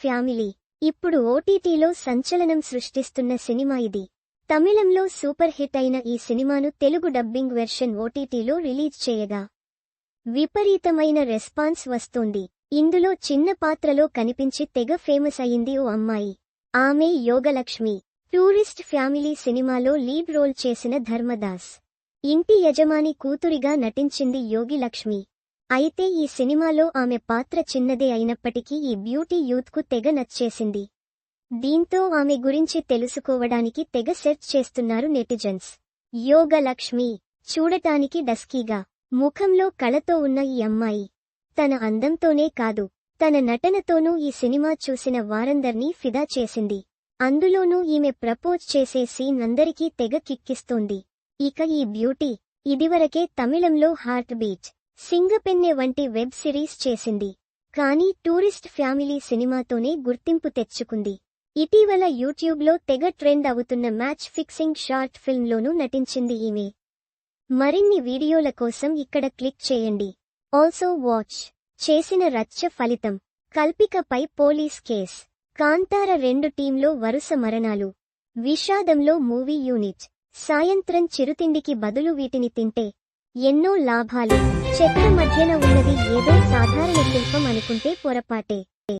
Family. ఇప్పుడు ఓటీటీలో సంచలనం సృష్టిస్తున్న సినిమా ఇది. తమిళంలో సూపర్ హిట్ అయిన ఈ సినిమాను తెలుగు డబ్బింగ్ వెర్షన్ ఓటీటీలో రిలీజ్ చేయగా విపరీతమైన రెస్పాన్స్ వస్తోంది. ఇందులో చిన్న పాత్రలో కనిపించి తెగ ఫేమస్ అయింది ఓ అమ్మాయి. ఆమె యోగలక్ష్మి. టూరిస్ట్ ఫ్యామిలీ సినిమాలో లీడ్ రోల్ చేసిన ధర్మదాస్. ఇంటి యజమాని కూతురిగా నటించింది యోగిలక్ష్మి అయితే ఈ సినిమాలో ఆమె పాత్ర చిన్నదే అయినప్పటికీ ఈ బ్యూటీ యూత్కు తెగ నచ్చేసింది. దీంతో ఆమె గురించి తెలుసుకోవడానికి తెగ సెర్చ్ చేస్తున్నారు నెటిజన్స్. యోగలక్ష్మి చూడటానికి డస్కీగా ముఖంలో కళతో ఉన్న ఈ అమ్మాయి. తన అందంతోనే కాదు తన నటనతోనూ ఈ సినిమా చూసిన వారందర్నీ ఫిదా చేసింది. అందులోనూ ఈమె ప్రపోజ్ చేసే సీన్ అందరికీ తెగ కిక్కిస్తోంది. ఇక ఈ బ్యూటీ ఇదివరకే తమిళంలో హార్ట్ బీచ్ సింగపెన్నె వంటి వెబ్ సిరీస్ చేసింది. కానీ టూరిస్ట్ ఫ్యామిలీ సినిమాతోనే గుర్తింపు తెచ్చుకుంది. ఇటీవల యూట్యూబ్లో తెగ ట్రెండ్ అవుతున్న మ్యాచ్ ఫిక్సింగ్ షార్ట్ ఫిల్మ్లోనూ నటించింది ఈమె. మరిన్ని వీడియోల కోసం ఇక్కడ క్లిక్ చేయండి. Also watch. చేసిన రచ్చ ఫలితం. కల్పికపై పోలీస్ కేస్. కాంతార రెండు టీంలో వరుస మరణాలు. విషాదంలో మూవీ యూనిట్. సాయంత్రం చిరుతిండికి బదులు వీటిని తింటే ఎన్నో లాభాలు. చెట్ల మధ్యన ఉన్నది ఏదో సాధారణ శిల్పం అనుకుంటే పొరపాటే.